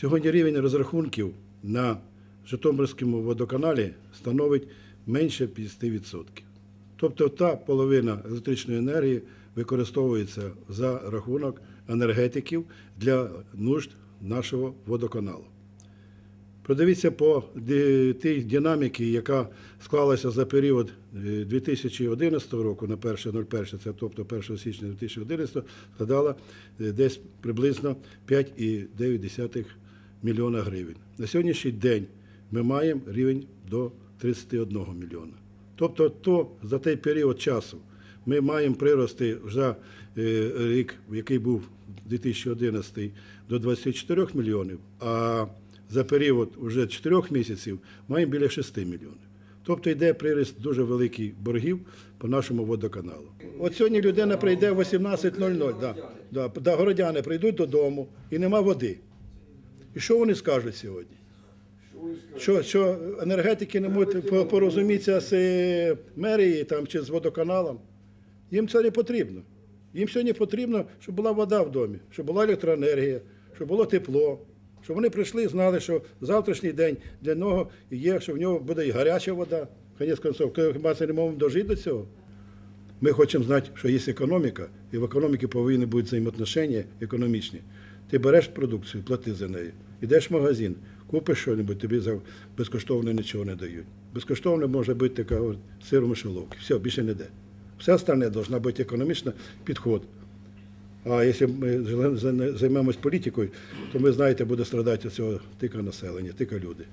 Сьогодні рівень розрахунків на Житомирському водоканалі становить менше 50%. Тобто та половина електричної енергії використовується за рахунок енергетиків для нужд нашого водоканалу. Продивіться по тій динаміці, яка склалася за період е, 2011 року на 1.01, це тобто 1 січня 2011, складала е, десь приблизно 5,9 мільйона гривень. На сьогоднішній день ми маємо рівень до 31 мільйона. Тобто, то за той період часу ми маємо прирости за е, рік, який був 2011 до 24 мільйонів, а за період вже 4 місяців маємо біля 6 мільйонів. Тобто йде приріст дуже великий боргів по нашому водоканалу. От сьогодні людина прийде в 18.00, да, да, да, городяни прийдуть додому і нема води. І що вони скажуть сьогодні? Що, що енергетики не можуть порозумітися з е, мерією там, чи з водоканалом? Їм це не потрібно. Їм сьогодні потрібно, щоб була вода в домі, щоб була електроенергія, щоб було тепло, щоб вони прийшли і знали, що завтрашній день для нього є, що в нього буде і гаряча вода. Конець концов, хіба це не можемо дожити до цього? Ми хочемо знати, що є економіка, і в економіці повинні бути взаємоотношення економічні. Ти береш продукцію, плати за неї, йдеш в магазин, купиш щось, тобі за безкоштовно нічого не дають. Безкоштовно може бути така сир у мишоловки. Все, більше не йде. Все остальне має бути економічний підход. А якщо ми займемось політикою, то ми знаєте, буде страдати цього тика населення, тика люди.